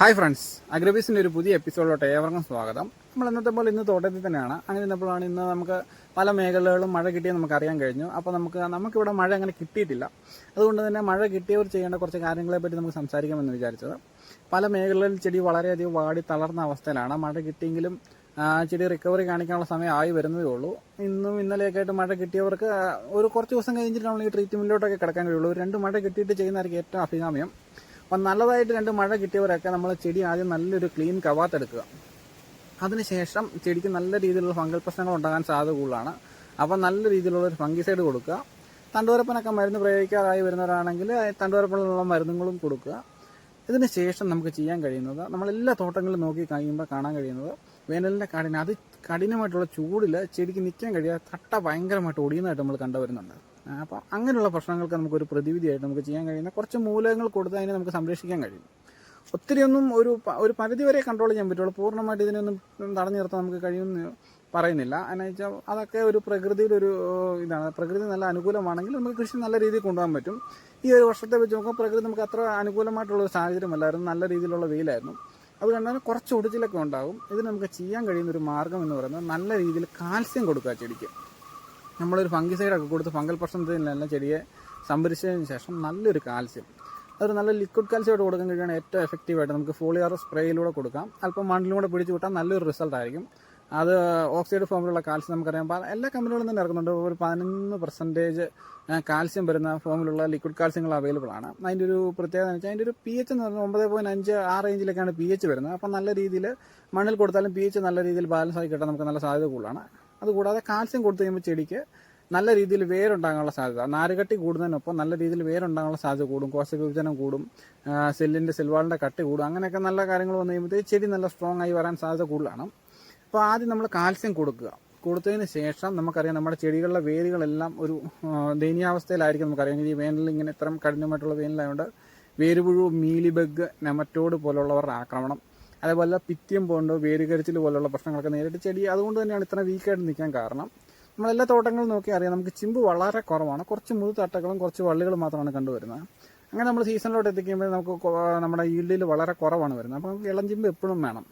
Hi friends അഗ്രബീസിന്റെ ഒരു പുതിയ എപ്പിസോഡിലോട്ട് ഏവർക്കും സ്വാഗതം. നമ്മൾ ഇന്നത്തെ പോലെ ഇന്ന് തോട്ടത്തിൽ തന്നെയാണ്. അങ്ങനെ ഇന്നപ്പോഴാണ് ഇന്ന് നമുക്ക് പല മേഖലകളിലും മഴ കിട്ടിയെന്ന് നമുക്ക് അറിയാൻ കഴിഞ്ഞു. അപ്പോൾ നമുക്ക് നമുക്കിവിടെ മഴ അങ്ങനെ കിട്ടിയിട്ടില്ല. അതുകൊണ്ട് തന്നെ മഴ കിട്ടിയവർ ചെയ്യേണ്ട കുറച്ച് കാര്യങ്ങളെ പറ്റി നമുക്ക് സംസാരിക്കാമെന്ന് വിചാരിച്ചത്. പല മേഖലകളിൽ ചെടി വളരെയധികം വാടി തളർന്ന അവസ്ഥയിലാണ് മഴ കിട്ടിയെങ്കിലും ചെടി റിക്കവറി കാണിക്കാനുള്ള സമയം ആയി വരുന്നതേ ഉള്ളൂ. ഇന്നും ഇന്നലെയൊക്കെ ആയിട്ട് മഴ കിട്ടിയവർക്ക് ഒരു കുറച്ച് ദിവസം കഴിഞ്ഞിട്ട് നമ്മൾ ഈ ട്രീറ്റ്മെന്റിലോട്ടൊക്കെ കിടക്കാൻ കഴിയുള്ളൂ. രണ്ട് മഴ കിട്ടിയിട്ട് ചെയ്യുന്നതായിരിക്കും ഏറ്റവും അഭികാമ്യം. അപ്പം നല്ലതായിട്ട് രണ്ട് മഴ കിട്ടിയവരൊക്കെ നമ്മൾ ചെടി ആദ്യം നല്ലൊരു ക്ലീൻ കവാത്തെടുക്കുക അതിനുശേഷം ചെടിക്ക് നല്ല രീതിയിലുള്ള ഫംഗൽ പ്രശ്നങ്ങൾ ഉണ്ടാകാൻ സാധ്യത കൂടുതലാണ്. അപ്പം നല്ല രീതിയിലുള്ള ഒരു ഫംഗിസൈഡ് കൊടുക്കുക. തണ്ടുവരപ്പനൊക്കെ മരുന്ന് പ്രയോഗിക്കാറായി വരുന്നവരാണെങ്കിൽ തണ്ടുവരപ്പനുള്ള മരുന്നുകളും കൊടുക്കുക. ഇതിനുശേഷം നമുക്ക് ചെയ്യാൻ കഴിയുന്നത് നമ്മളെല്ലാ തോട്ടങ്ങളിലും നോക്കി കഴിയുമ്പോൾ കാണാൻ കഴിയുന്നത് വേനലിന്റെ കഠിന അത് കഠിനമായിട്ടുള്ള ചൂടിൽ ചെടിക്ക് നിൽക്കാൻ കഴിയാതെ തട്ട ഭയങ്കരമായിട്ട് ഒടിയുന്നതായിട്ട് നമ്മൾ കണ്ടുവരുന്നുണ്ട്. അപ്പോൾ അങ്ങനെയുള്ള പ്രശ്നങ്ങൾക്ക് നമുക്കൊരു പ്രതിവിധിയായിട്ട് നമുക്ക് ചെയ്യാൻ കഴിയുന്ന കുറച്ച് മൂലകങ്ങൾ കൊടുത്ത് അതിനെ നമുക്ക് സംരക്ഷിക്കാൻ കഴിയും. ഒത്തിരിയൊന്നും ഒരു ഒരു പരിധി വരെ കൺട്രോൾ ചെയ്യാൻ പറ്റുള്ളൂ. പൂർണമായിട്ട് ഇതിനൊന്നും തടഞ്ഞു നിർത്താൻ നമുക്ക് കഴിയുമെന്ന് പറയുന്നില്ല. എന്ന് വെച്ചാൽ അതൊക്കെ ഒരു പ്രകൃതിയുടെ ഒരു ഇതാണ്. പ്രകൃതി നല്ല അനുകൂലമാണെങ്കിൽ നമുക്ക് കൃഷി നല്ല രീതിയിൽ കൊണ്ടുപോകാൻ പറ്റും. ഈ ഒരു വർഷത്തെ വെച്ച് നോക്കുമ്പോൾ പ്രകൃതി നമുക്ക് അത്ര അനുകൂലമായിട്ടുള്ള ഒരു സാഹചര്യമല്ലായിരുന്നു നല്ല രീതിയിലുള്ള വെയിലായിരുന്നു. അതുകൊണ്ട് തന്നെ കുറച്ച് ഒടിച്ചിലൊക്കെ ഉണ്ടാകും. ഇത് നമുക്ക് ചെയ്യാൻ കഴിയുന്ന ഒരു മാർഗം എന്ന് പറയുന്നത് നല്ല രീതിയിൽ കാൽസ്യം കൊടുക്കുക ചെടിക്ക്. നമ്മളൊരു ഫംഗിസൈഡൊക്കെ കൊടുത്ത് ഫംഗൽ പ്രശ്നത്തിനെല്ലാം ചെടിയെ സംഭരിച്ചതിന് ശേഷം നല്ലൊരു കാൽസ്യം. അതൊരു നല്ല ലിക്വിഡ് കാൽസ്യമായിട്ട് കൊടുക്കാൻ കഴിയുകയാണ് ഏറ്റവും എഫക്റ്റീവായിട്ട് നമുക്ക് ഫോളിയാർ സ്പ്രേയിലൂടെ കൊടുക്കാം. അല്പം മണ്ണിലൂടെ പിടിച്ചു വിട്ടാൽ നല്ലൊരു റിസൾട്ട് ആയിരിക്കും. അത് ഓക്സൈഡ് ഫോമിലുള്ള കാൽസ്യം നമുക്കറിയാം. എല്ലാ കമ്പനികളും തന്നെ ഇറക്കുന്നുണ്ട്. ഒരു പതിനൊന്ന് പെർസെന്റേജ് കാൽസ്യം വരുന്ന ഫോമിലുള്ള ലിക്വിഡ് കാൽസ്യങ്ങൾ അവൈലബിൾ ആണ്. അതിന്റെ ഒരു പ്രത്യേകത എന്ന് വെച്ചാൽ അതിന്റെ ഒരു പി എച്ച് എന്ന് പറഞ്ഞാൽ ഒമ്പത് പോയിന്റ് അഞ്ച് ആ റേഞ്ചിലൊക്കെയാണ് പി എച്ച് വരുന്നത്. അപ്പം നല്ല രീതിയിൽ മണ്ണിൽ കൊടുത്താലും പി എച്ച് നല്ല രീതിയിൽ ബാലൻസ് ആയി കിട്ടാൻ നമുക്ക് നല്ല സാധ്യത കൂടുതലാണ്. അതുകൂടാതെ കാൽസ്യം കൊടുത്തു കഴിയുമ്പോൾ ചെടിക്ക് നല്ല രീതിയിൽ വേരുണ്ടാകാനുള്ള സാധ്യത. നാരുകട്ടി കൂടുന്നതിനൊപ്പം നല്ല രീതിയിൽ വേരുണ്ടാകാനുള്ള സാധ്യത കൂടും. കോശ വിഭജനം കൂടും സെല്ലിന്റെ സെൽവാളിന്റെ കട്ടി കൂടും. അങ്ങനെയൊക്കെ നല്ല കാര്യങ്ങൾ വന്നു കഴിയുമ്പോഴത്തേക്ക് ചെടി നല്ല സ്ട്രോങ് ആയി വരാൻ സാധ്യത കൂടുതലാണ്. അപ്പോൾ ആദ്യം നമ്മൾ കാൽസ്യം കൊടുക്കുക. കൊടുത്തതിന് ശേഷം നമുക്കറിയാം നമ്മുടെ ചെടികളുടെ വേരുകളെല്ലാം ഒരു ദയനീയാവസ്ഥയിലായിരിക്കും നമുക്കറിയാം. ഈ വേനലിൽ ഇങ്ങനെ ഇത്രയും കഠിനമായിട്ടുള്ള വേനലായതുകൊണ്ട് വേരുപുഴു മീലിബഗ് നെമറ്റോഡ് പോലുള്ളവരുടെ ആക്രമണം. അതേപോലെ പിത്യം പോണ്ട് വേരുകരിച്ചിൽ പോലുള്ള പ്രശ്നങ്ങളൊക്കെ നേരിട്ട് ചെടി അതുകൊണ്ട് തന്നെയാണ് ഇത്ര വീക്കായിട്ട് നിൽക്കാൻ കാരണം. നമ്മളെല്ലാ തോട്ടങ്ങളും നോക്കി അറിയാം നമുക്ക് ചിമ്പ് വളരെ കുറവാണ്. കുറച്ച് മുതുതട്ടകളും കുറച്ച് വള്ളികളും മാത്രമാണ് കണ്ടുവരുന്നത്. അങ്ങനെ നമ്മൾ സീസണിലോട്ട് എത്തിക്കുമ്പോൾ നമുക്ക് നമ്മുടെ ഈൽഡിൽ വളരെ കുറവാണ് വരുന്നത്. അപ്പോൾ നമുക്ക് ഇളം ചിമ്പ് എപ്പോഴും വേണം.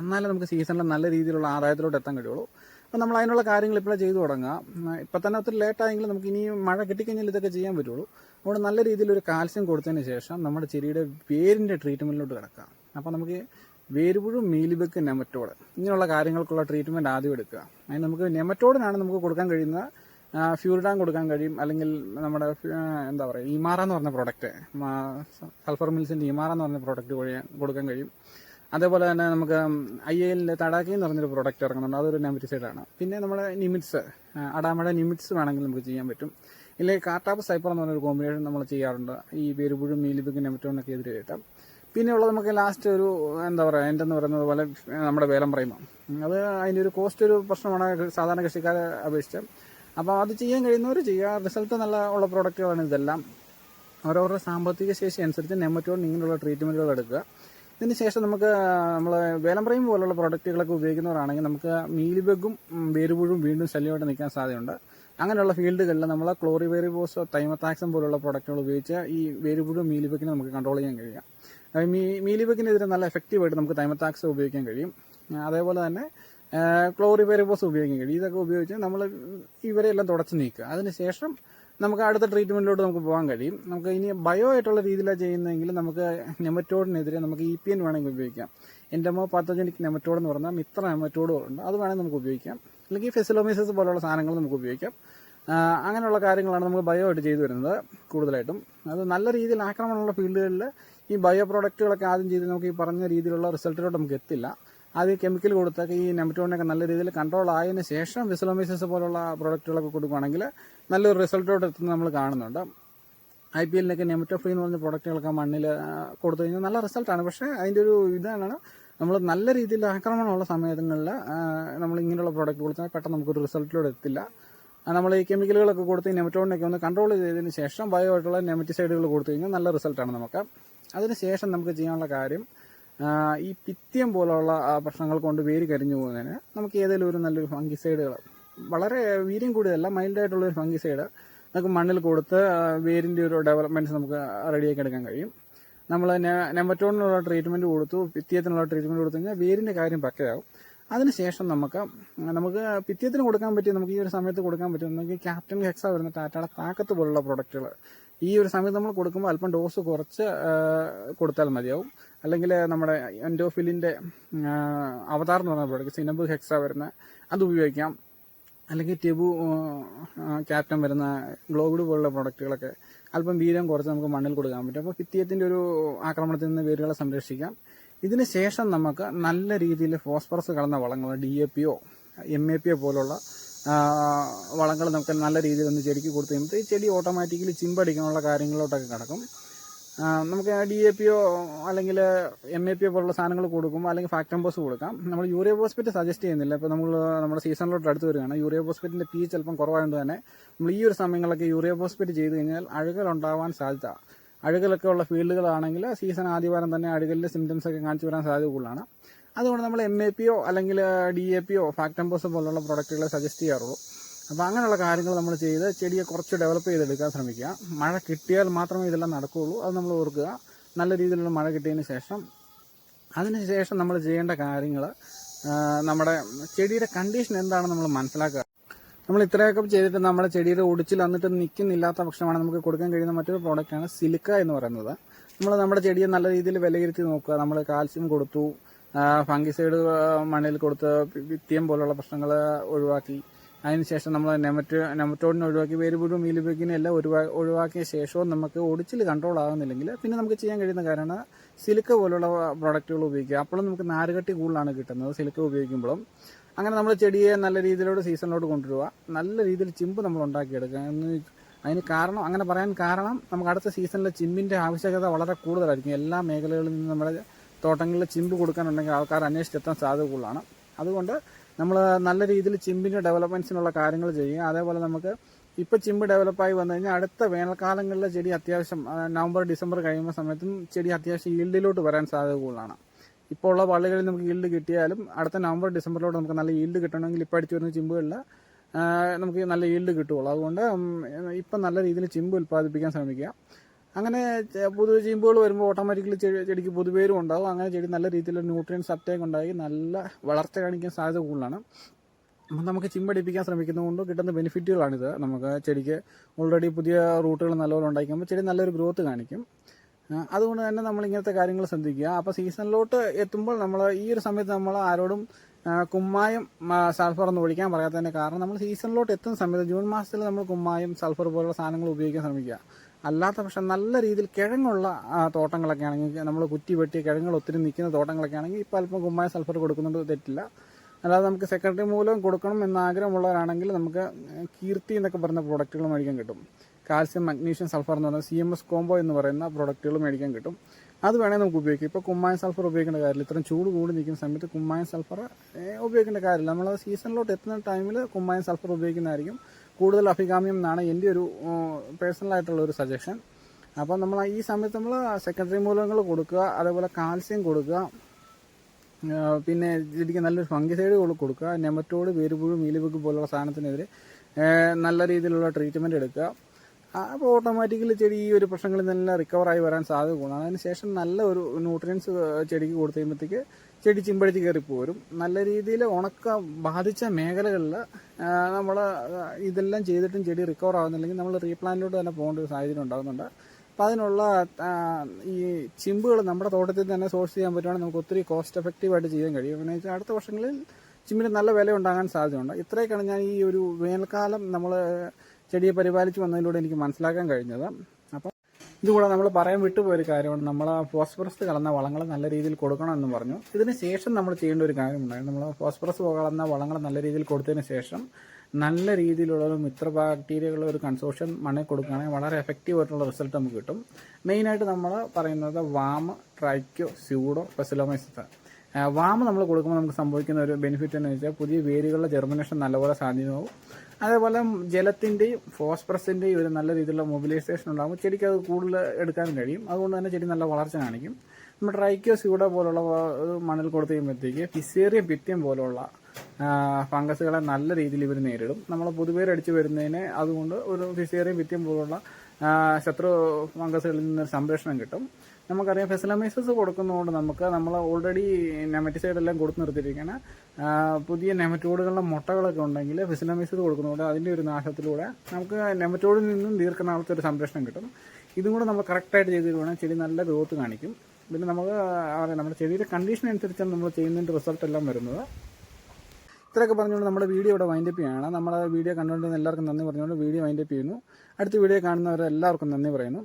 എന്നാലേ നമുക്ക് സീസണിൽ നല്ല രീതിയിലുള്ള ആദായത്തിലോട്ട് എത്താൻ കഴിയുള്ളൂ. അപ്പോൾ നമ്മൾ അതിനുള്ള കാര്യങ്ങൾ ഇപ്പോഴേ ചെയ്തു തുടങ്ങുക ഇപ്പം തന്നെ ഒത്തിരി ലേറ്റായെങ്കിലും നമുക്ക് ഇനി മഴ കിട്ടിക്കഴിഞ്ഞാൽ ഇതൊക്കെ ചെയ്യാൻ പറ്റുള്ളൂ. അതുകൊണ്ട് നല്ല രീതിയിൽ ഒരു കാൽസ്യം കൊടുത്തതിന് ശേഷം നമ്മുടെ ചെടിയുടെ വേരിന്റെ ട്രീറ്റ്മെന്റിലോട്ട് കിടക്കുക അപ്പോൾ നമുക്ക് വേരുപുഴു മീലിബക്ക് നെമറ്റോഡ്. ഇങ്ങനെയുള്ള കാര്യങ്ങൾക്കുള്ള ട്രീറ്റ്മെന്റ് ആദ്യം എടുക്കുക. അതിന് നമുക്ക് നെമറ്റോഡിനാണ് നമുക്ക് കൊടുക്കാൻ കഴിയുന്ന ഫ്യൂരിഡാൻ കൊടുക്കാൻ കഴിയും. അല്ലെങ്കിൽ നമ്മുടെ എന്താ പറയുക ഇമാറ എന്ന് പറഞ്ഞ പ്രോഡക്റ്റ് സൾഫർ മിൽസിന്റെ ഇമാറ എന്ന് പറഞ്ഞ പ്രോഡക്റ്റ് കൊടുക്കാൻ കഴിയും. അതേപോലെ തന്നെ നമുക്ക് ഐ എല്ലിന്റെ തടാക്കി എന്ന് പറഞ്ഞൊരു പ്രോഡക്റ്റ് ഇറങ്ങുന്നുണ്ട്. അതൊരു നെമറ്റിസൈഡാണ്. പിന്നെ നമ്മുടെ നിമിറ്റ്സ് അടാമയുടെ നിമിറ്റ്സ് വേണമെങ്കിൽ നമുക്ക് ചെയ്യാൻ പറ്റും. ഇല്ലെങ്കിൽ കാർട്ടാപ്പ് സൈപ്പർ എന്ന് പറഞ്ഞൊരു കോമ്പിനേഷൻ നമ്മൾ ചെയ്യാറുണ്ട്. ഈ പേരുപുഴും മീലിബിക്കും നെമറ്റോണൊക്കെ എതിരെ പിന്നെ ഉള്ളത് നമുക്ക് ലാസ്റ്റ് ഒരു എന്താ പറയുക എന്റെ എന്ന് പറയുന്നത് പോലെ നമ്മുടെ വേലം പറയുമ്പോൾ അത് അതിന്റെ ഒരു കോസ്റ്റ് ഒരു പ്രശ്നമാണ് സാധാരണ കൃഷിക്കാരെ അപേക്ഷിച്ച്. അപ്പോൾ അത് ചെയ്യാൻ കഴിയുന്നവർ ചെയ്യുക. റിസൾട്ട് നല്ല ഉള്ള പ്രോഡക്റ്റുകളാണ് ഇതെല്ലാം. അവരവരുടെ സാമ്പത്തിക ശേഷി അനുസരിച്ച് നെമറ്റോൺ ഇങ്ങനെയുള്ള ട്രീറ്റ്മെന്റുകൾ എടുക്കുക. ഇതിന് ശേഷം നമുക്ക് നമ്മൾ വേലംപ്രയും പോലുള്ള പ്രൊഡക്റ്റുകളൊക്കെ ഉപയോഗിക്കുന്നവരാണെങ്കിൽ നമുക്ക് മീലിബഗും വേരുപുഴും വീണ്ടും ശല്യമായിട്ട് നിൽക്കാൻ സാധ്യതയുണ്ട്. അങ്ങനെയുള്ള ഫീൽഡുകളിൽ നമ്മൾ ക്ലോറിവേറിബോസോ തൈമത്താക്സം പോലുള്ള പ്രോഡക്റ്റുകൾ ഉപയോഗിച്ച് ഈ വേരുപുഴും മീലിബഗിനെ നമുക്ക് കൺട്രോൾ ചെയ്യാൻ കഴിയും മീലിബഗിനെതിരെ നല്ല എഫക്റ്റീവായിട്ട് നമുക്ക് തൈമത്താക്സ് ഉപയോഗിക്കാൻ കഴിയും. അതേപോലെ തന്നെ ക്ലോറിവേറിബോസ് ഉപയോഗിക്കാൻ കഴിയും. ഇതൊക്കെ ഉപയോഗിച്ച് നമ്മൾ ഇവരെല്ലാം തുടച്ച് നീക്കുക. അതിനുശേഷം നമുക്ക് അടുത്ത ട്രീറ്റ്മെന്റിലോട്ട് നമുക്ക് പോകാൻ കഴിയും. നമുക്ക് ഇനി ബയോ ആയിട്ടുള്ള രീതിയിലാണ് ചെയ്യുന്നതെങ്കിൽ നമുക്ക് നെമറ്റോഡിനെതിരെ നമുക്ക് ഇ പി എൻ വേണമെങ്കിൽ ഉപയോഗിക്കാം. എൻഡമോ പാത്തോജനിക് നെമറ്റോഡ് എന്ന് പറഞ്ഞാൽ മിത്ര നെമറ്റോഡുകളുണ്ട് അത് വേണമെങ്കിൽ നമുക്ക് ഉപയോഗിക്കാം. അല്ലെങ്കിൽ ഫെസിലോമിസസ് പോലുള്ള സാധനങ്ങൾ നമുക്ക് ഉപയോഗിക്കാം. അങ്ങനെയുള്ള കാര്യങ്ങളാണ് നമ്മൾ ബയോ ആയിട്ട് ചെയ്തു വരുന്നത് കൂടുതലായിട്ടും. അത് നല്ല രീതിയിൽ ആക്രമണമുള്ള ഫീൽഡുകളിൽ ഈ ബയോ പ്രോഡക്റ്റുകളൊക്കെ ആദ്യം ചെയ്ത് നമുക്ക് ഈ പറഞ്ഞ രീതിയിലുള്ള റിസൾട്ടിലോട്ട് നമുക്ക് എത്തില്ല. ആദ്യം കെമിക്കൽ കൊടുത്തൊക്കെ ഈ നെമറ്റോണിനൊക്കെ നല്ല രീതിയിൽ കൺട്രോൾ ആയതിനു ശേഷം വിസലോമിസസ് പോലുള്ള പ്രോഡക്റ്റുകളൊക്കെ കൊടുക്കുകയാണെങ്കിൽ നല്ലൊരു റിസൾട്ടോട്ട് എത്തുന്നത് നമ്മൾ കാണുന്നുണ്ട്. ഐ പി എല്ലിനൊക്കെ നെമറ്റോഫ്രീ എന്ന് പറഞ്ഞ പ്രോഡക്റ്റുകളൊക്കെ മണ്ണിൽ കൊടുത്തു കഴിഞ്ഞാൽ നല്ല റിസൾട്ടാണ്. പക്ഷേ അതിന്റെ ഒരു ഇതാണ് നമ്മൾ നല്ല രീതിയിൽ ആക്രമണമുള്ള സമയങ്ങളിൽ നമ്മൾ ഇങ്ങനെയുള്ള പ്രോഡക്റ്റ് കൊടുത്താൽ പെട്ടെന്ന് നമുക്കൊരു റിസൾട്ടിലൂടെ എത്തില്ല. നമ്മൾ ഈ കെമിക്കലുകളൊക്കെ കൊടുത്ത് നെമറ്റോണിനൊക്കെ ഒന്ന് കൺട്രോൾ ചെയ്തതിന് ശേഷം ബയോ ആയിട്ടുള്ള നെമറ്റിസൈഡുകൾ കൊടുത്തു കഴിഞ്ഞാൽ നല്ല റിസൾട്ടാണ് നമുക്ക്. അതിന് ശേഷം നമുക്ക് ചെയ്യാനുള്ള കാര്യം ഈ പിത്യം പോലുള്ള പ്രശ്നങ്ങൾ കൊണ്ട് വേര് കരിഞ്ഞു പോകുന്നതിന് നമുക്ക് ഏതെങ്കിലും ഒരു നല്ലൊരു ഫംഗിസൈഡുകൾ വളരെ വീര്യം കൂടിയതല്ല മൈൽഡായിട്ടുള്ള ഒരു ഫംഗിസൈഡ് നമുക്ക് മണ്ണിൽ കൊടുത്ത് വേരിന്റെ ഒരു ഡെവലപ്മെന്റ്സ് നമുക്ക് റെഡിയാക്കി എടുക്കാൻ കഴിയും. നമ്മൾ നെമറ്റോണിനുള്ള ട്രീറ്റ്മെന്റ് കൊടുത്തു പിത്തിയത്തിനുള്ള ട്രീറ്റ്മെന്റ് കൊടുത്തു കഴിഞ്ഞാൽ വേരിന്റെ കാര്യം പക്കയാവും. അതിനുശേഷം നമുക്ക് നമുക്ക് പിത്യത്തിന് കൊടുക്കാൻ പറ്റിയ നമുക്ക് ഈ ഒരു സമയത്ത് കൊടുക്കാൻ പറ്റുന്നെങ്കിൽ ക്യാപ്റ്റൻ ഹെക്സ വരുന്ന ടാറ്റയുടെ താക്കത്ത് പോലുള്ള പ്രൊഡക്റ്റുകൾ ഈ ഒരു സമയത്ത് നമ്മൾ കൊടുക്കുമ്പോൾ അല്പം ഡോസ് കുറച്ച് കൊടുത്താൽ മതിയാവും. അല്ലെങ്കിൽ നമ്മുടെ എൻഡോഫിലിന്റെ അവതാർ എന്ന് പറഞ്ഞ പ്രോഡക്റ്റ് സിനബ് ഹെക്സ വരുന്ന അത് ഉപയോഗിക്കാം. അല്ലെങ്കിൽ ടെബു ക്യാപ്റ്റൻ വരുന്ന ഗ്ലോഗുഡ് പോലുള്ള പ്രോഡക്റ്റുകളൊക്കെ അല്പം വീരം കുറച്ച് നമുക്ക് മണ്ണിൽ കൊടുക്കാൻ പറ്റും. അപ്പോൾ പിത്തിയത്തിന്റെ ഒരു ആക്രമണത്തിൽ നിന്ന് വേരുകളെ സംരക്ഷിക്കാം. ഇതിന് ശേഷം നമുക്ക് നല്ല രീതിയിൽ ഫോസ്ഫറസ് കടന്ന വളങ്ങൾ ഡി എ പിയോ എം എ പിയോ പോലുള്ള വളങ്ങൾ നമുക്ക് നല്ല രീതിയിൽ ഒന്ന് ചെടിക്ക് കൊടുത്തു കഴിയുമ്പോൾ ഈ ചെടി ഓട്ടോമാറ്റിക്കലി ചിമ്പടിക്കാനുള്ള കാര്യങ്ങളിലോട്ടൊക്കെ കിടക്കും. നമുക്ക് ഡി എ പിയോ അല്ലെങ്കിൽ എം എ പിയോ പോലുള്ള സാധനങ്ങൾ കൊടുക്കുമ്പോൾ അല്ലെങ്കിൽ ഫാക്ടംബോസ് കൊടുക്കാം. നമ്മൾ യൂറിയ ബോസ്പെറ്റ് സജസ്റ്റ് ചെയ്യുന്നില്ല. ഇപ്പോൾ നമ്മൾ നമ്മുടെ സീസണിലോട്ട് അടുത്ത് വരികയാണ്. യൂറിയ ബോസ്പെറ്റിന്റെ പി ചിലപ്പം കുറവായതുകൊണ്ട് തന്നെ നമ്മൾ ഈ ഒരു സമയങ്ങളിലൊക്കെ യൂറിയ ബോസ്പെറ്റ് ചെയ്ത് കഴിഞ്ഞാൽ അഴുകൽ ഉണ്ടാവാൻ സാധ്യത. അഴുകലൊക്കെ ഉള്ള ഫീൽഡുകളാണെങ്കിൽ സീസൺ ആദ്യവാരം തന്നെ അഴുകലിന്റെ സിംറ്റംസ് ഒക്കെ കാണിച്ചു വരാൻ സാധ്യത കൂടുതലാണ്. അതുകൊണ്ട് നമ്മൾ എം എ പിയോ അല്ലെങ്കിൽ ഡി എ പിയോ ഫാക്ടംബോസ് പോലുള്ള പ്രൊഡക്റ്റുകൾ സജസ്റ്റ് ചെയ്യാറുള്ളൂ. അപ്പോൾ അങ്ങനെയുള്ള കാര്യങ്ങൾ നമ്മൾ ചെയ്ത് ചെടിയെ കുറച്ച് ഡെവലപ്പ് ചെയ്തെടുക്കാൻ ശ്രമിക്കുക. മഴ കിട്ടിയാൽ മാത്രമേ ഇതെല്ലാം നടക്കുകയുള്ളൂ. അത് നമ്മൾ ഓർക്കുക. നല്ല രീതിയിലുള്ള മഴ കിട്ടിയതിന് ശേഷം അതിനുശേഷം നമ്മൾ ചെയ്യേണ്ട കാര്യങ്ങൾ നമ്മുടെ ചെടിയുടെ കണ്ടീഷൻ എന്താണെന്ന് നമ്മൾ മനസ്സിലാക്കുക. നമ്മൾ ഇത്രയൊക്കെ ചെയ്തിട്ട് നമ്മുടെ ചെടിയുടെ ഒടിച്ചിൽ വന്നിട്ട് നിൽക്കുന്നില്ലാത്ത പക്ഷമാണ് നമുക്ക് കൊടുക്കാൻ കഴിയുന്ന മറ്റൊരു പ്രോഡക്റ്റാണ് സിലിക്ക എന്ന് പറയുന്നത്. നമ്മൾ നമ്മുടെ ചെടിയെ നല്ല രീതിയിൽ വിലയിരുത്തി നോക്കുക. നമ്മൾ കാൽസ്യം കൊടുത്തു ഫംഗിസൈഡ് മണ്ണിൽ കൊടുത്ത് വിത്തിയം പോലുള്ള പ്രശ്നങ്ങൾ ഒഴിവാക്കി. അതിനുശേഷം നമ്മൾ നെമറ്റ് നെമറ്റോഡിനെ ഒഴിവാക്കി. വേരുപുഴും മീലിബക്കിനെ എല്ലാം ഒഴിവാ ഒഴിവാക്കിയ ശേഷവും നമുക്ക് ഒടിച്ചിൽ കൺട്രോൾ ആകുന്നില്ലെങ്കിൽ പിന്നെ നമുക്ക് ചെയ്യാൻ കഴിയുന്ന കാര്യമാണ് സിലിക്ക പോലുള്ള പ്രോഡക്റ്റുകൾ ഉപയോഗിക്കുക. അപ്പോഴും നമുക്ക് നാരുകട്ടി കൂടുതലാണ് കിട്ടുന്നത് സിലിക്ക ഉപയോഗിക്കുമ്പോഴും. അങ്ങനെ നമ്മൾ ചെടിയെ നല്ല രീതിയിലോട് സീസണിലോട്ട് കൊണ്ടുവരിക. നല്ല രീതിയിൽ ചിമ്പ് നമ്മൾ ഉണ്ടാക്കിയെടുക്കുക. അതിന് കാരണം അങ്ങനെ പറയാൻ കാരണം നമുക്ക് അടുത്ത സീസണിലെ ചിമ്പിന്റെ ആവശ്യകത വളരെ കൂടുതലായിരിക്കും. എല്ലാ മേഖലകളിൽ നിന്നും നമ്മുടെ തോട്ടങ്ങളിൽ ചിമ്പ് കൊടുക്കാനുണ്ടെങ്കിൽ ആൾക്കാർ അന്വേഷിച്ചെത്താൻ സാധ്യത കൂടുതലാണ് അതുകൊണ്ട് നമ്മൾ നല്ല രീതിയിൽ ചിമ്പിന്റെ ഡെവലപ്മെന്റ്സിനുള്ള കാര്യങ്ങൾ ചെയ്യുക. അതേപോലെ നമുക്ക് ഇപ്പോൾ ചിമ്പ് ഡെവലപ്പായി വന്നു കഴിഞ്ഞാൽ അടുത്ത വേനൽക്കാലങ്ങളിൽ ചെടി അത്യാവശ്യം നവംബർ ഡിസംബർ കഴിയുന്ന സമയത്തും ചെടി അത്യാവശ്യം ഈൽഡിലോട്ട് വരാൻ സാധ്യത കൂടുതലാണ് ഇപ്പോൾ ഉള്ള വള്ളികളിൽ നമുക്ക് ഈൽഡ് കിട്ടിയാലും അടുത്ത നവംബർ ഡിസംബറിലോട്ട് നമുക്ക് നല്ല ഈൽഡ് കിട്ടണമെങ്കിൽ ഇപ്പോൾ അടിച്ചു വരുന്ന ചിമ്പുകളിൽ നമുക്ക് നല്ല ഈൽഡ് കിട്ടുകയുള്ളൂ. അതുകൊണ്ട് ഇപ്പം നല്ല രീതിയിൽ ചിമ്പ് ഉൽപ്പാദിപ്പിക്കാൻ ശ്രമിക്കുക. അങ്ങനെ പൊതുവെ പുതു ചിമ്പുകൾ വരുമ്പോൾ ഓട്ടോമാറ്റിക്കലി ചെടിക്ക് പുതുപേരും ഉണ്ടാവും. അങ്ങനെ ചെടി നല്ല രീതിയിലുള്ള ന്യൂട്രിയൻസ് അപ്റ്റേക്ക് ഉണ്ടായി. നല്ല വളർച്ച കാണിക്കാൻ സാധ്യത കൂടുതലാണ്. നമുക്ക് ചിമ്പടിപ്പിക്കാൻ ശ്രമിക്കുന്നതുകൊണ്ട് കിട്ടുന്ന ബെനിഫിറ്റുകളാണിത് നമുക്ക് ചെടിക്ക് ഓൾറെഡി പുതിയ റൂട്ടുകൾ നല്ലപോലെ ഉണ്ടാക്കുമ്പോൾ ചെടി നല്ലൊരു ഗ്രോത്ത് കാണിക്കും. അതുകൊണ്ട് തന്നെ നമ്മൾ ഇങ്ങനത്തെ കാര്യങ്ങൾ ശ്രദ്ധിക്കുക. അപ്പോൾ സീസണിലോട്ട് എത്തുമ്പോൾ നമ്മൾ ഈ ഒരു സമയത്ത് നമ്മൾ ആരോടും കുമ്മായം സൾഫർ ഒന്നും ഒഴിക്കാൻ പറയാത്തതിന്റെ കാരണം നമ്മൾ സീസണിലോട്ട് എത്തുന്ന സമയത്ത് ജൂൺ മാസത്തിൽ നമ്മൾ കുമ്മായം സൾഫർ പോലുള്ള സാധനങ്ങൾ ഉപയോഗിക്കാൻ ശ്രമിക്കുക. അല്ലാത്ത പക്ഷെ നല്ല രീതിയിൽ കിഴങ്ങുള്ള തോട്ടങ്ങളൊക്കെ ആണെങ്കിൽ നമ്മൾ കുറ്റി വെട്ടി കിഴങ്ങൾ ഒത്തിരി നിൽക്കുന്ന തോട്ടങ്ങളൊക്കെ ആണെങ്കിൽ ഇപ്പോൾ അല്പം കുമ്മായ സൾഫർ കൊടുക്കുന്നുണ്ട് തെറ്റില്ല. അല്ലാതെ നമുക്ക് സെക്രട്ടറി മൂലം കൊടുക്കണം എന്ന ആഗ്രഹമുള്ളവരാണെങ്കിൽ നമുക്ക് കീർത്തി എന്നൊക്കെ പറയുന്ന പ്രോഡക്റ്റുകൾ മേടിക്കാൻ കിട്ടും. കാൽസ്യം മഗ്നീഷ്യം സൾഫർ എന്ന് പറയുന്ന സി എം എസ് കോംബോ എന്ന് പറയുന്ന പ്രോഡക്റ്റുകൾ മേടിക്കാൻ കിട്ടും. അത് വേണേൽ നമുക്ക് ഉപയോഗിക്കാം. ഇപ്പോൾ കുമ്മായം സൾഫർ ഉപയോഗിക്കേണ്ട കാര്യമില്ല. ഇത്രയും ചൂട് കൂടി നിൽക്കുന്ന സമയത്ത് കുമ്മായം സൾഫർ ഉപയോഗിക്കേണ്ട കാര്യമില്ല. നമ്മൾ സീസണിലോട്ട് എത്തുന്ന ടൈമിൽ കുമ്മായം സൾഫർ ഉപയോഗിക്കുന്നതായിരിക്കും. കൂടുതൽ അഭികാമ്യം എന്നാണ് എന്റെ ഒരു പേഴ്സണലായിട്ടുള്ള ഒരു സജഷൻ അപ്പോൾ നമ്മൾ ഈ സമയത്ത് നമ്മൾ സെക്കൻഡറി മൂലകങ്ങൾ കൊടുക്കുക അതേപോലെ കാൽസ്യം കൊടുക്കുക പിന്നെ ചെടിക്ക് നല്ലൊരു ഫംഗിസൈഡ് കൊടുക്കുക നെമറ്റോഡ് വേരുപുഴു മീലിബുക്ക് പോലുള്ള സാധനത്തിനെതിരെ നല്ല രീതിയിലുള്ള ട്രീറ്റ്മെന്റ് എടുക്കുക. അപ്പോൾ ഓട്ടോമാറ്റിക്കലി ചെടി ഈ ഒരു പ്രശ്നങ്ങളിൽ നിന്നെല്ലാം റിക്കവറായി വരാൻ സാധ്യത കൂടുതലാണ് അതിനുശേഷം നല്ല ഒരു ന്യൂട്രിയൻസ് ചെടിക്ക് കൊടുത്തു കഴിയുമ്പോഴത്തേക്ക് ചെടി ചിമ്പടിച്ച് കയറിപ്പോരും പോരും. നല്ല രീതിയിൽ ഉണക്ക ബാധിച്ച മേഖലകളിൽ നമ്മൾ ഇതെല്ലാം ചെയ്തിട്ടും ചെടി റിക്കവർ ആകുന്നില്ലെങ്കിൽ നമ്മൾ റീപ്ലാന്റിലോട്ട് തന്നെ പോകേണ്ട ഒരു സാഹചര്യം ഉണ്ടാകുന്നുണ്ട്. അപ്പം അതിനുള്ള ഈ ചിമ്പുകൾ നമ്മുടെ തോട്ടത്തിൽ തന്നെ സോഴ്സ് ചെയ്യാൻ പറ്റുവാണെങ്കിൽ നമുക്ക് ഒത്തിരി കോസ്റ്റ് എഫക്റ്റീവായിട്ട് ചെയ്യാൻ കഴിയും. എന്ന് വെച്ചാൽ അടുത്ത വർഷങ്ങളിൽ ചിമ്മിന് നല്ല വില ഉണ്ടാകാൻ സാധ്യതയുണ്ട്. ഇത്രയൊക്കെയാണ് ഞാൻ ഈ ഒരു വേനൽക്കാലം നമ്മൾ ചെടിയെ പരിപാലിച്ച് വന്നതിലൂടെ എനിക്ക് മനസ്സിലാക്കാൻ കഴിഞ്ഞത്. അപ്പം ഇതുകൂടെ നമ്മൾ പറയാൻ വിട്ടുപോയൊരു കാര്യമാണ്. നമ്മൾ ഫോസ്ഫറസ് കലർന്ന വളങ്ങൾ നല്ല രീതിയിൽ കൊടുക്കണം എന്ന് പറഞ്ഞു. ഇതിന് ശേഷം നമ്മൾ ചെയ്യേണ്ട ഒരു കാര്യമുണ്ടായിരുന്നു. നമ്മൾ ഫോസ്ഫറസ് കലർന്ന വളങ്ങൾ നല്ല രീതിയിൽ കൊടുത്തതിന് ശേഷം നല്ല രീതിയിലുള്ള ഒരു മിത്ര ബാക്ടീരിയകളുടെ ഒരു കൺസോർഷൻ മണ്ണിൽ കൊടുക്കുകയാണെങ്കിൽ വളരെ എഫക്റ്റീവ് ആയിട്ടുള്ള റിസൾട്ട് നമുക്ക് കിട്ടും. മെയിനായിട്ട് നമ്മൾ പറയുന്നത് വാമ് ട്രൈക്കോ സ്യൂഡോ ഫെസിലോമൈസിസ് വാമ നമ്മൾ കൊടുക്കുമ്പോൾ നമുക്ക് സംഭവിക്കുന്ന ഒരു ബെനിഫിറ്റ് എന്ന് വെച്ചാൽ പുതിയ വേരുകളുടെ ജെർമിനേഷൻ നല്ലപോലെ സാധ്യമാവും. അതേപോലെ ജലത്തിന്റെയും ഫോസ്ഫറസിന്റെയും ഒരു നല്ല രീതിയിലുള്ള മൊബിലൈസേഷൻ ഉണ്ടാകുമ്പോൾ ചെടിക്ക് അത് കൂടുതൽ എടുക്കാൻ കഴിയും. അതുകൊണ്ട് തന്നെ ചെടി നല്ല വളർച്ച കാണിക്കും. നമ്മൾ ട്രൈക്കോ സ്യൂഡോ പോലുള്ള മണ്ണിൽ കൊടുത്തു കഴിയുമ്പോഴത്തേക്ക് ഫിസേറിയം പിത്യം പോലുള്ള ഫംഗസുകളെ നല്ല രീതിയിൽ ഇവർ നേരിടും. നമ്മൾ പുതുപേരടിച്ച് വരുന്നതിന് അതുകൊണ്ട് ഒരു ഫിസേറിയം പിത്യം പോലുള്ള ശത്രു ഫംഗസുകളിൽ നിന്ന് സംരക്ഷണം കിട്ടും. നമുക്കറിയാം ഫെസിലമൈസസ് കൊടുക്കുന്നതുകൊണ്ട് നമുക്ക് നമ്മൾ ഓൾറെഡി നെമറ്റിസൈഡ് എല്ലാം കൊടുത്ത് നിർത്തിയിരിക്കുന്ന പുതിയ നെമറ്റോഡുകളുടെ മുട്ടകളൊക്കെ ഉണ്ടെങ്കിൽ ഫെസിലമൈസസ് കൊടുക്കുന്നതുകൊണ്ട് അതിന്റെ ഒരു നാശത്തിലൂടെ നമുക്ക് നെമറ്റോഡിൽ നിന്നും ദീർഘനാളത്തെ ഒരു സംരക്ഷണം കിട്ടും. ഇതും കൂടെ നമ്മൾ കറക്റ്റായിട്ട് ചെയ്ത് ചെടി നല്ല ഗ്രോത്ത് കാണിക്കും. പിന്നെ നമുക്ക് അറിയാം നമ്മുടെ ചെടിയുടെ കണ്ടീഷൻ അനുസരിച്ചാണ് നമ്മൾ ചെയ്യുന്നതിന്റെ റിസൾട്ട് എല്ലാം വരുന്നത്. ഇത്രയൊക്കെ പറഞ്ഞുകൊണ്ട് നമ്മുടെ വീഡിയോ ഇവിടെ വൈൻഡപ്പ് ചെയ്യാണ് നമ്മുടെ വീഡിയോ കണ്ടുകൊണ്ടിരുന്ന എല്ലാവർക്കും നന്ദി പറഞ്ഞുകൊണ്ട് വീഡിയോ വൈൻഡപ്പ് ചെയ്യുന്നു. അടുത്ത വീഡിയോ കാണുന്നവരെല്ലാവർക്കും നന്ദി പറയുന്നു.